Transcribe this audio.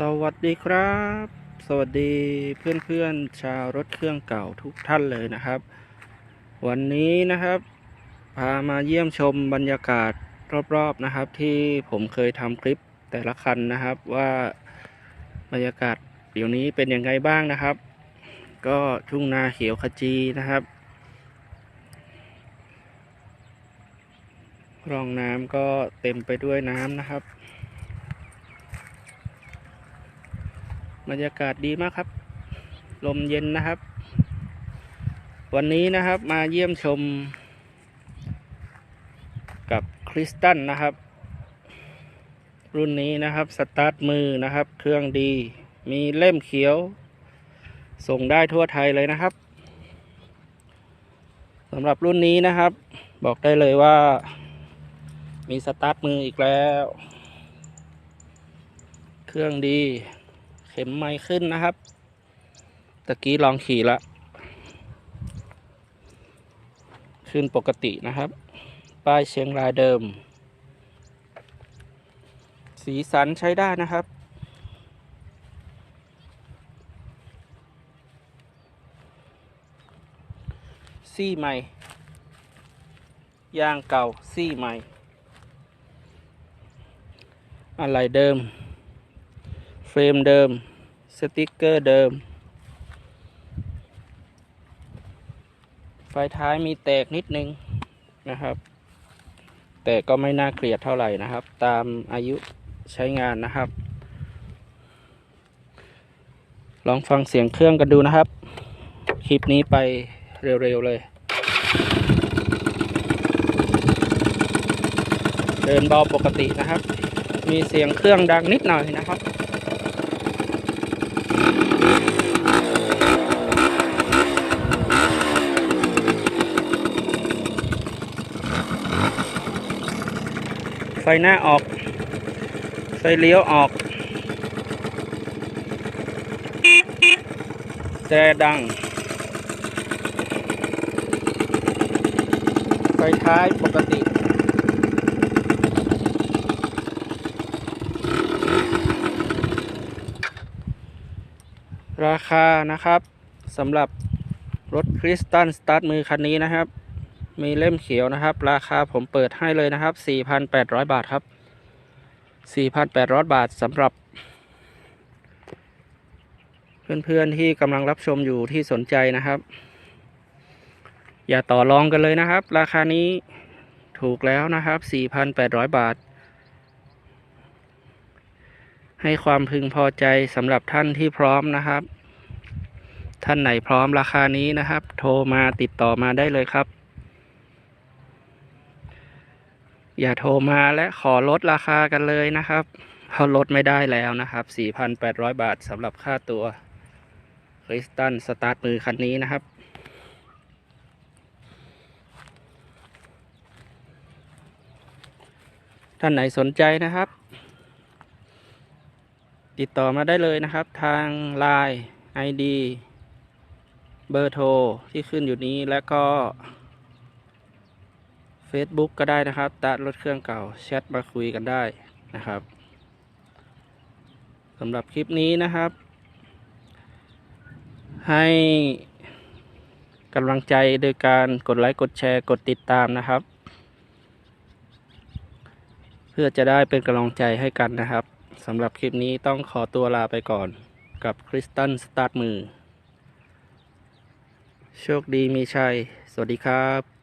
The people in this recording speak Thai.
สวัสดีครับ สวัสดีเพื่อนๆชาวรถเครื่องเก่าทุกท่านเลยนะครับ วันนี้นะครับ พามาเยี่ยมชมบรรยากาศรอบๆนะครับ ที่ผมเคยทำคลิปแต่ละคันนะครับว่าบรรยากาศเดี๋ยวนี้เป็นยังไงบ้างนะครับ ก็ทุ่งนาเขียวขจีนะครับร่องน้ำก็เต็มไปด้วยน้ำนะครับ บรรยากาศดีมากครับ ลมเย็นนะครับ วันนี้นะครับมาเยี่ยมชม กับคริสตันนะครับ รุ่นนี้นะครับสตาร์ทมือนะครับ เครื่องดี มีเล่มเขียว ส่งได้ทั่วไทยเลยนะครับสำหรับรุ่นนี้นะครับ บอกได้เลยว่า มีสตาร์ทมืออีกแล้ว เครื่องดี เข็มไม้ขึ้นนะครับตะกี้ลองขี่ละขึ้นปกตินะครับ ป้ายเชียงรายเดิม สีสันใช้ได้นะครับ ซี่ใหม่ ยางเก่าซี่ใหม่ อะไรเดิม ฟรมเดิม สติกเกอร์เดิม ไฟท้ายมีแตกนิดนึงนะครับ แต่ก็ไม่น่าเกลียดเท่าไหร่นะครับ ตามอายุใช้งานนะครับ ลองฟังเสียงเครื่องกันดูนะครับ คลิปนี้ไปเร็วๆเลย เดินเบาปกตินะครับ มีเสียงเครื่องดังนิดหน่อยนะครับ ไฟหน้าออก ไฟเลี้ยวออก แต่ดัง ไฟท้ายปกติราคานะครับสำหรับรถคริสตันสตาร์ทมือคันนี้นะครับ มีเล่มเขียวนะครับ ราคาผมเปิดให้เลยนะครับ 4,800 บาทครับ 4,800 บาทสำหรับ เพื่อนๆที่กำลังรับชมอยู่ที่สนใจนะครับ อย่าต่อรองกันเลยนะครับ ราคานี้ถูกแล้วนะครับ 4,800 บาท ให้ความพึงพอใจสำหรับท่านที่พร้อมนะครับ ท่านไหนพร้อมราคานี้นะครับ โทรมาติดต่อมาได้เลยครับ อย่าโทรมาและขอลดราคากันเลยนะครับเพราะลดไม่ได้แล้วนะครับ 4,800 บาทสำหรับค่าตัวคริสตันสตาร์ทมือคันนี้นะครับ ท่านไหนสนใจนะครับ ติดต่อมาได้เลยนะครับ ทาง Line ID เบอร์โทรที่ขึ้นอยู่นี้แล้วก็ Facebook ก็ได้นะครับตัดรถเครื่องเก่าแชทมาคุยกันได้นะครับสำหรับคลิปนี้นะครับ ให้กำลังใจโดยการกดไลค์กดแชร์กดติดตามนะครับ เพื่อจะได้เป็นกำลังใจให้กันนะครับสำหรับคลิปนี้ต้องขอตัวลาไปก่อนกับคริสตันสตาร์ทมือ โชคดีมีชัย สวัสดีครับ